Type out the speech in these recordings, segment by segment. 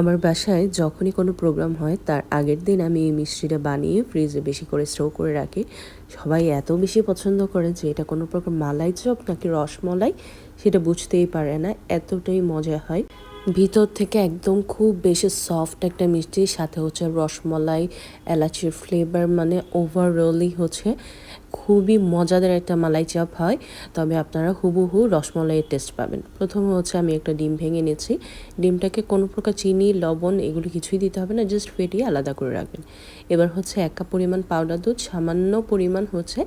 আমার বাসায় যখনই কোনো প্রোগ্রাম হয়, তার আগের দিন আমি এই মিষ্টিটা বানিয়ে ফ্রিজে বেশি করে স্টোর করে রাখি। সবাই এত বেশি পছন্দ করে যে এটা কোনো প্রকার মালাই চপ নাকি রসমলাই সেটা বুঝতেই পারে না, এতটাই মজা হয়। ভিতর থেকে একদম খুব বেশি সফট একটা মিষ্টির সাথে হচ্ছে রসমলাই এলাচির ফ্লেভার মানে ওভারঅলই হচ্ছে। খুবই মজাদার একটা মালাই চপ হয়, তবে আপনারা হুবহু রসমলাইয়ের টেস্ট পাবেন। প্রথমে হচ্ছে আমি একটা ডিম ভেঙে নিয়েছি। ডিমটাকে কোনো প্রকার চিনি, লবণ এগুলো কিছুই দিতে হবে না জাস্ট ফেটিয়ে আলাদা করে রাখবেন। এবার হচ্ছে এক কাপ পরিমাণ পাউডার দুধ, সামান্য পরিমাণ হচ্ছে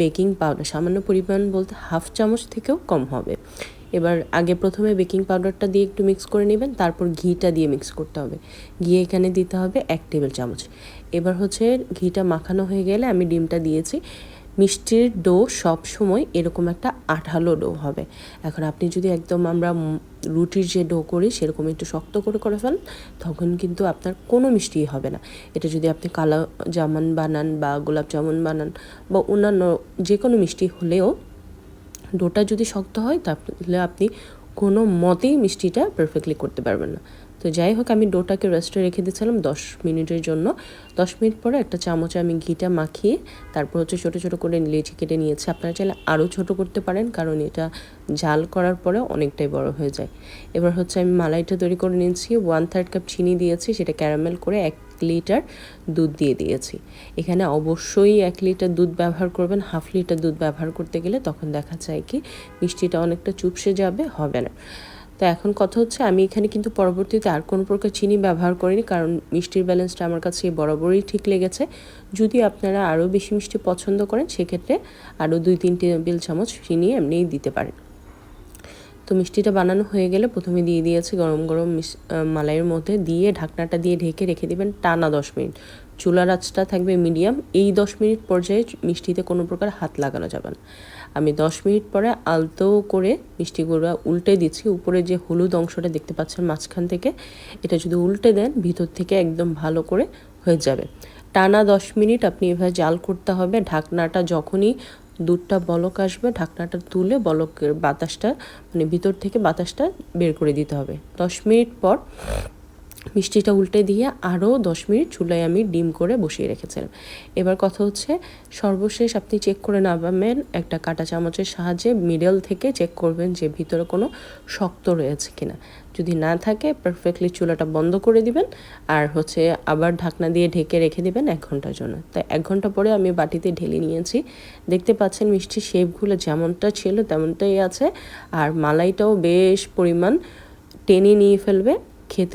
বেকিং পাউডার সামান্য পরিমাণ বলতে হাফ চামচ থেকেও কম হবে। এবার আগে প্রথমে বেকিং পাউডারটা দিয়ে একটু মিক্স করে নেবেন, তারপর ঘিটা দিয়ে মিক্স করতে হবে। ঘি এখানে দিতে হবে এক টেবিল চামচ। এবার হচ্ছে ঘিটা মাখানো হয়ে গেলে আমি ডিমটা দিয়েছি। মিষ্টির ডো সব সময় এরকম একটা আঠালো ডো হবে। এখন আপনি যদি একদম আমরা রুটির যে ডো করি সেরকম একটু শক্ত করে করে ফেলেন, তখন কিন্তু আপনার কোনো মিষ্টি হবে না। এটা যদি আপনি কালো জামান বানান বা গোলাপ জামুন বানান বা অন্যান্য যে কোনো মিষ্টি হলেও ডোটা যদি শক্ত হয় তাহলে আপনি কোনো মতেই মিষ্টিটা পারফেক্টলি করতে পারবেন না। তো যাই হোক, আমি ডোটাকে রেস্টে রেখে দিয়েছিলাম দশ মিনিটের জন্য। দশ মিনিট পরে একটা চামচে আমি ঘিটা মাখিয়ে তারপর হচ্ছে ছোটো ছোটো করে লেচি কেটে নিয়েছি। আপনারা চাইলে আরও ছোট করতে পারেন, কারণ এটা জাল করার পরে অনেকটাই বড় হয়ে যায়। এবার হচ্ছে আমি মালাইটা তৈরি করে নিয়েছি ওয়ান থার্ড কাপ চিনি দিয়েছি, সেটা ক্যারামেল করে এক লিটার দুধ দিয়ে দিয়েছি। এখানে অবশ্যই এক লিটার দুধ ব্যবহার করবেন হাফ লিটার দুধ ব্যবহার করতে গেলে তখন দেখা যায় কি, মিষ্টিটা অনেকটা চুপসে যাবে, হবে না। তো এখন কথা হচ্ছে আমি এখানে কিন্তু পরবর্তীতে আর কোনো প্রকার চিনি ব্যবহার করিনি, কারণ মিষ্টির ব্যালেন্সটা আমার কাছে বরাবরই ঠিক লেগেছে। যদি আপনারা আরও বেশি মিষ্টি পছন্দ করেন, সেক্ষেত্রে আরও দুই তিন টেবিল চামচ চিনি এমনিই দিতে পারেন। তো মিষ্টিটা বানানো হয়ে গেলে প্রথমে দিয়ে দিয়েছি গরম গরম মালাইয়ের মধ্যে দিয়ে ঢাকনাটা দিয়ে ঢেকে রেখে দিবেন টানা দশ মিনিট। চুলার আঁচটা থাকবে মিডিয়াম। এই দশ মিনিট পর্যায়ে মিষ্টিতে কোনো প্রকার হাত লাগানো যাবে না। আমি দশ মিনিট পরে আলতো করে মিষ্টিগুলো উল্টে দিচ্ছি। উপরে যে হলুদ অংশটা দেখতে পাচ্ছেন মাঝখান থেকে, এটা যদি উল্টে দেন ভিতর থেকে একদম ভালো করে হয়ে যাবে। টানা দশ মিনিট আপনি এভাবে জাল করতে হবে। ঢাকনাটা যখনই দুধটা বলক আসবে, ঢাকনাটা তুলে বলকের বাতাসটা মানে ভিতর থেকে বাতাসটা বের করে দিতে হবে। দশ মিনিট পর মিষ্টিটা উল্টে দিয়ে আরও দশ মিনিট চুলায় আমি ডিম করে বসিয়ে রেখেছিলাম। এবার কথা হচ্ছে, সর্বশেষ আপনি চেক করে নামাবেন একটা কাটা চামচের সাহায্যে মিডল থেকে চেক করবেন যে ভিতরে কোনো শক্ত রয়েছে কিনা। যদি না থাকে পারফেক্টলি চুলাটা বন্ধ করে দিবেন আর হচ্ছে আবার ঢাকনা দিয়ে ঢেকে রেখে দিবেন এক ঘণ্টার জন্য। তাই এক ঘণ্টা পরে আমি বাটিতে ঢেলে নিয়েছি। দেখতে পাচ্ছেন মিষ্টি শেপগুলো যেমনটা ছিল তেমনটাই আছে। আর মালাইটাও বেশ পরিমাণ টেনে নিয়ে ফেলবে। খেতে